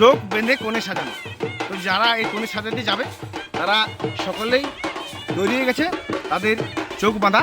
চোখ বেঁধে কোণে সাজানো। তো যারা এই কোণে সাজাতে যাবে, তারা সকলেই তৈরি গেছে তাদের চোখ বাঁধা।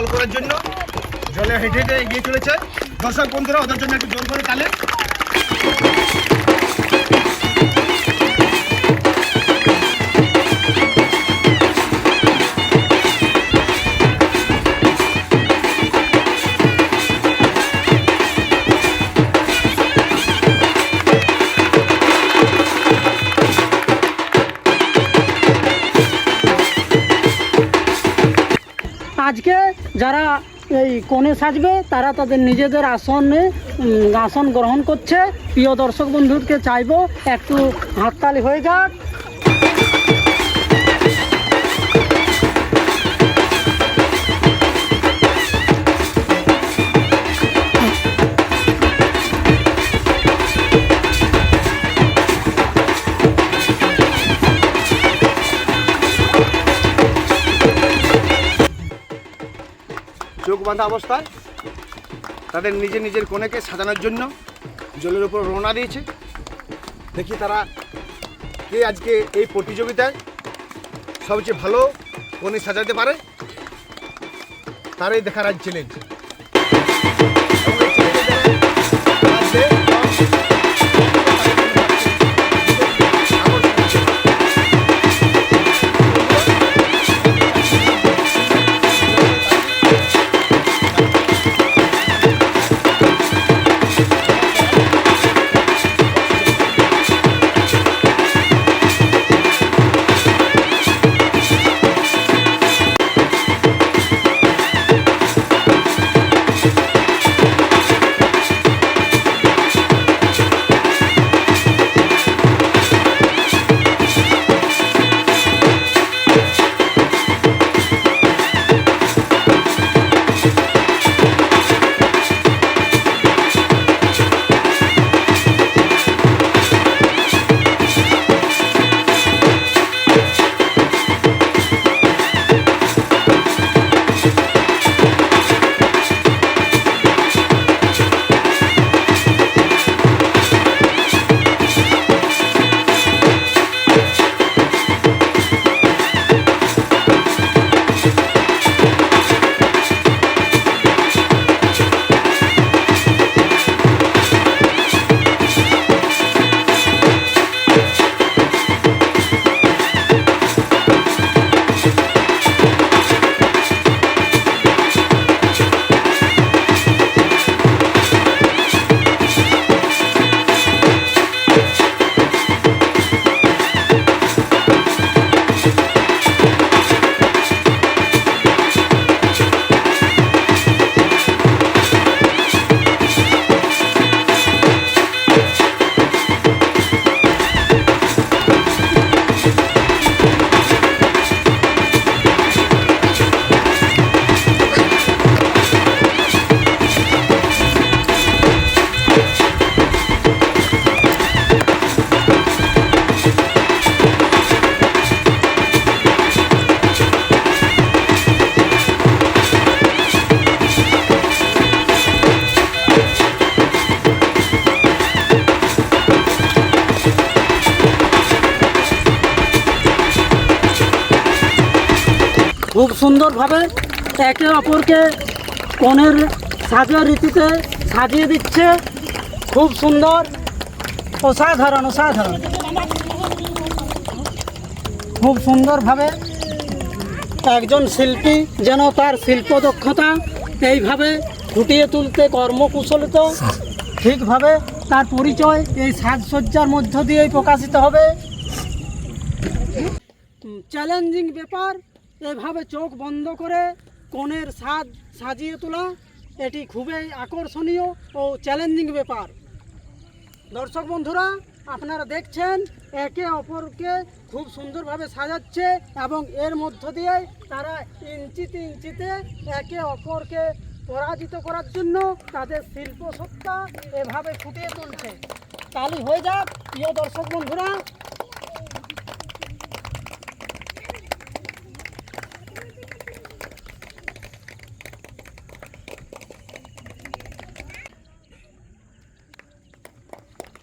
দখল করার জন্য। জলে হেঁটে হেঁটে এগিয়ে চলেছে। দর্শক, বন্ধুরা, ওদের জন্য একটু জল করে তালে। আজকে যারা এই কনে সাজবে, তারা তাদের নিজেদের আসনে আসন গ্রহণ করছে। প্রিয় দর্শক বন্ধুকে চাইব, একটু হাততালি হয়ে যাক। বাঁধা অবস্থায় তাদের নিজের নিজের কোনেকে সাজানোর জন্য জলের উপর রওনা দিয়েছে। দেখি তারা কে আজকে এই প্রতিযোগিতায় সবচেয়ে ভালো কনে সাজাতে পারে। তারাই দেখার আজ চ্যালেঞ্জ সুন্দরভাবে একে অপরকে কনের সাজা রীতিতে সাজিয়ে দিচ্ছে। খুব সুন্দর, অসাধারণ অসাধারণ। খুব সুন্দরভাবে একজন শিল্পী যেন তার শিল্প দক্ষতা এইভাবে ফুটিয়ে তুলতে কর্মকুশলিত, ঠিকভাবে তার পরিচয় এই সাজসজ্জার মধ্য দিয়েই প্রকাশিত হবে। চ্যালেঞ্জিং ব্যাপার। এভাবে চোখ বন্ধ করে কনের সাজ সাজিয়ে তোলা, এটি খুবই আকর্ষণীয় ও চ্যালেঞ্জিং ব্যাপার। দর্শক বন্ধুরা, আপনারা দেখছেন, একে অপরকে খুব সুন্দরভাবে সাজাচ্ছে এবং এর মধ্য দিয়ে তারা ইঞ্চিতে ইঞ্চিতে একে অপরকে পরাজিত করার জন্য তাদের শিল্প সত্তা এভাবে ফুটিয়ে তুলছে। তালি হয়ে যাক, প্রিয় দর্শক বন্ধুরা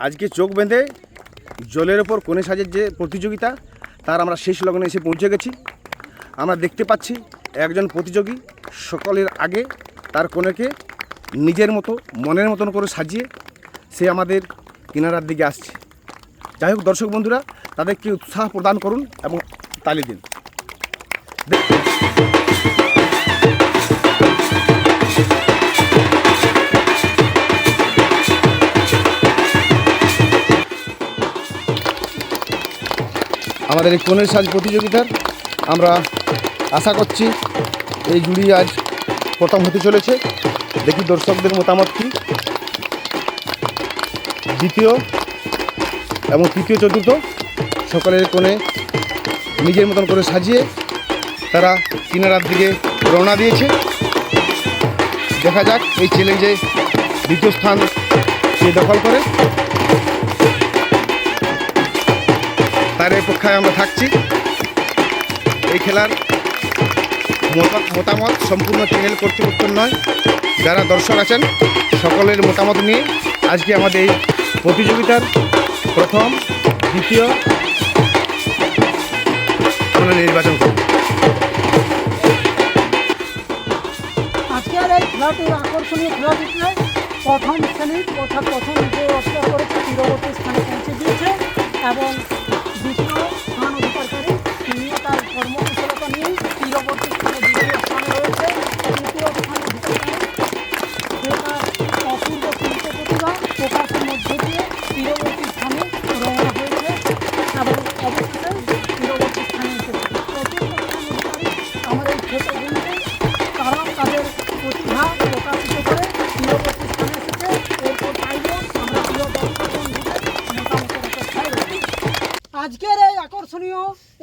আজকে চোখ বেঁধে জলের ওপর কোণে সাজের যে প্রতিযোগিতা, তার আমরা শেষ লগ্নে এসে পৌঁছে গেছি। আমরা দেখতে পাচ্ছি একজন প্রতিযোগী সকলের আগে তার কোণেকে নিজের মতো, মনের মতন করে সাজিয়ে সে আমাদের কিনারার দিকে আসছে। যাই হোক, দর্শক বন্ধুরা, তাদেরকে উৎসাহ প্রদান করুন এবং তালি দিন। আমাদের এই কনের সাজ প্রতিযোগিতার। আমরা আশা করছি এই জুড়ি আজ প্রথম হতে চলেছে। দেখি দর্শকদের মতামত কী। দ্বিতীয় এবং তৃতীয় চতুর্থ সকলের কোণে নিজের মতন করে সাজিয়ে তারা কিনারার দিকে রওনা দিয়েছে। দেখা যাক এই চ্যালেঞ্জে দ্বিতীয় স্থান কে দখল করে। তার এই পক্ষায় আমরা থাকছি। এই খেলার মতামত সম্পূর্ণ চ্যানেল কর্তৃপক্ষের নয়। যারা দর্শক আছেন, সকলের মতামত নিয়ে আজকে আমাদের এই প্রতিযোগিতার প্রথম, দ্বিতীয় আমরা নির্বাচন করব। খেলাটির আকর্ষণীয় খেলাটিতে প্রথম শ্রেণির অর্থাৎ প্রথম যে অস্কার করেছে তীরবর্তী স্থানে পৌঁছে দিয়েছে এবং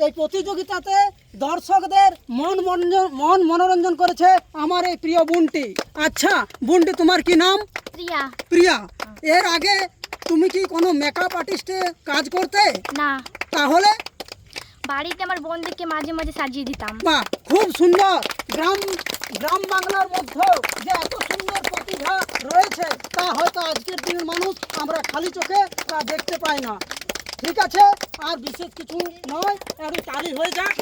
এই প্রতিযোগিতাতে দর্শকদের মন মনোরঞ্জন মন মনোরঞ্জন করেছে আমার এই প্রিয় বোনটি। আচ্ছা বোনটি তোমার কি নাম? প্রিয়া। প্রিয়া এর আগে তুমি কি কোনো মেকআপ আর্টিস্টে কাজ করতে? না। তাহলে? বাড়িতে আমার বোনদেরকে মাঝে মাঝে সাজিয়ে দিতাম। বাহ খুব সুন্দর। গ্রাম গ্রাম বাংলার মধ্যেও যে এত সুন্দর প্রতিভা রয়েছে তা হয়তো আজকের দিনের মানুষ আমরা খালি চোখে তা দেখতে পাই না। ঠিক আছে, আর বিশেষ কিছু নয় একটু তালি হয়ে যাক।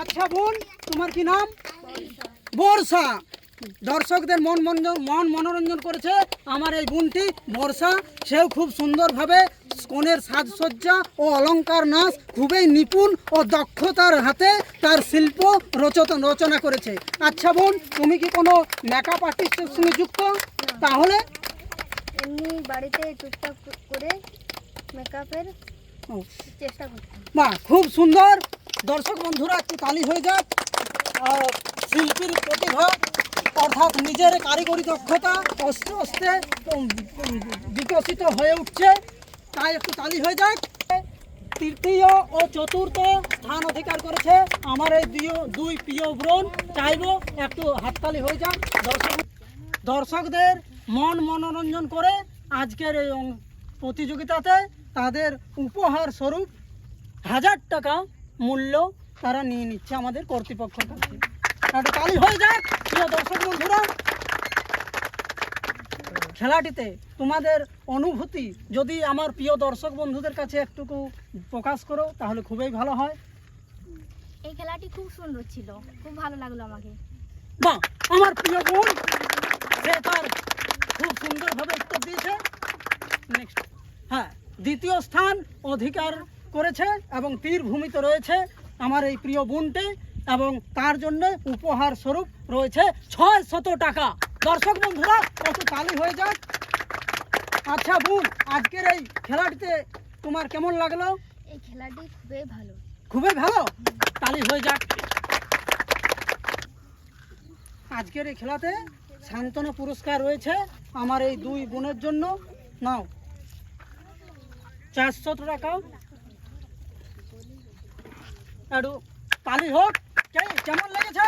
আচ্ছা বোন, তোমার কি নাম? বর্ষা। দর্শকদের মন মন মনোরঞ্জন করেছে আমার এই বোনটি, বর্ষা। সেও খুব সুন্দরভাবে কোণের সাজসজ্জা ও অলংকার নাচ খুবই নিপুণ ও দক্ষতার হাতে তার শিল্প রচত রচনা করেছে। আচ্ছা বোন, তুমি কি কোনো মেকআপ আর্টিস্টের সঙ্গে যুক্ত? তাহলে এমনি বাড়িতে টুকটাক করে মেকআপের চেষ্টা করতাম। বাহ খুব সুন্দর। দর্শক বন্ধুরা একটু তালি হয়ে যাক। আর শিল্পীর প্রতিভা অর্থাৎ নিজের কারিগরি দক্ষতা আস্তে আস্তে বিকশিত হয়ে উঠছে। তাই একটু তালি হয়ে যাক। তৃতীয় ও চতুর্থ স্থান অধিকার করেছে আমার এই দুই দুই প্রিয় বোন চাইব একটু হাততালি হয়ে যাক। দর্শক দর্শকদের মন মনোরঞ্জন করে আজকের এই প্রতিযোগিতাতে তাদের উপহার স্বরূপ হাজার টাকা মূল্য তারা নিয়ে নিচ্ছে আমাদের কর্তৃপক্ষের কাছে। একটা তালি হয়ে যাক প্রিয় দর্শক বন্ধুরা। খেলাটিতে তোমাদের অনুভূতি যদি আমার প্রিয় দর্শক বন্ধুদের কাছে একটুকু প্রকাশ করো তাহলে খুবই ভালো হয়। এই খেলাটি খুব সুন্দর ছিল খুব ভালো লাগল আমাকে। বাহ আমার প্রিয় বোন সে তার খুব সুন্দরভাবে উত্তর দিয়েছে। নেক্সট হ্যাঁ দ্বিতীয় স্থান অধিকার করেছে এবং তীর ভূমিতে রয়েছে আমার এই প্রিয় বোনটি এবং তার জন্য উপহার স্বরূপ রয়েছে ছয় শত টাকা। দর্শক বন্ধুরা একটু তালি হয়ে যাক। আচ্ছা বোন আজকের এই খেলাটিতে তোমার কেমন লাগল? এই খেলাটি খুবই ভালো। খুবই ভালো? তালি হয়ে যাক। আজকের এই খেলাতে সান্ত্বনা পুরস্কার রয়েছে। আমার এই দুই বোনের জন্য। নাও। চারশো টাকা। একটু পালি হোক। কেমন লেগেছে?